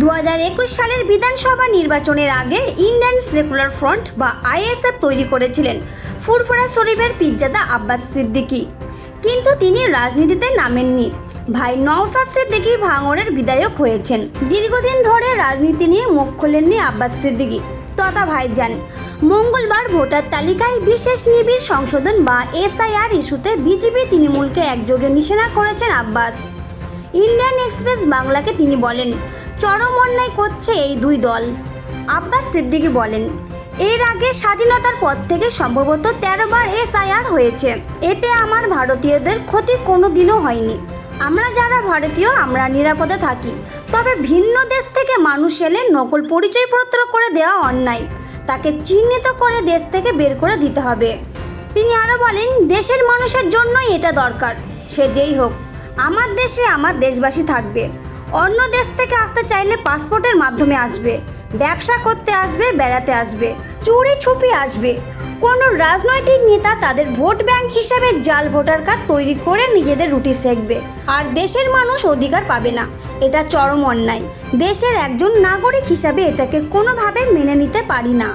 দু হাজার একুশ সালের বিধানসভা নির্বাচনের আগে ইন্ডিয়ান সেকুলার ফ্রন্ট বা আইএসএফ তৈরি করেছিলেন ফুরফুরা শরীফের পিজ্জাদা আব্বাস সিদ্দিকী। কিন্তু তিনি রাজনীতিতে নামেননি। ভাই নওসাদ সিদ্দিকী ভাঙড়ের বিধায়ক হয়েছেন। দীর্ঘদিন ধরে রাজনীতি নিয়ে মুখ খোলেননি আব্বাস সিদ্দিকী। তথা ভাইজান মঙ্গলবার ভোটার তালিকায় বিশেষ নিবিড় সংশোধন বা এসআইআর ইস্যুতে বিজেপি তৃণমূলকে একযোগে নিশানা করেছেন আব্বাস। ইন্ডিয়ান এক্সপ্রেস বাংলাকে তিনি বলেন চরম অন্যায় করছে এই দুই দল। আব্বাস সিদ্দিকী বলেন, এর আগে স্বাধীনতার পর থেকে সম্ভবত তেরো বার এসআইআর হয়েছে। এতে আমার ভারতীয়দের ক্ষতি কোনো দিনও হয়নি। আমরা যারা ভারতীয়, আমরা নিরাপদে থাকি। তবে ভিন্ন দেশ থেকে মানুষ এলে নকল পরিচয়পত্র করে দেওয়া অন্যায়। তাকে চিহ্নিত করে দেশ থেকে বের করে দিতে হবে। তিনি আরও বলেন, দেশের মানুষের জন্যই এটা দরকার। সে যেই হোক, আমার দেশে আমার দেশবাসী থাকবে। অন্য দেশ থেকে আসতে চাইলে পাসপোর্টের মাধ্যমে আসবে, ব্যবসা করতে আসবে, বেড়াতে আসবে, চুরি ছুপি আসবে। কোনো রাজনৈতিক নেতা তাদের ভোট ব্যাংক হিসাবে জাল ভোটার কার্ড তৈরি করে নিজেদের রুটি সেঁকবে। আর দেশের মানুষ অধিকার পাবে না, এটা চরম অন্যায়। দেশের একজন নাগরিক হিসাবে এটাকে কোনোভাবে মেনে নিতে পারি না।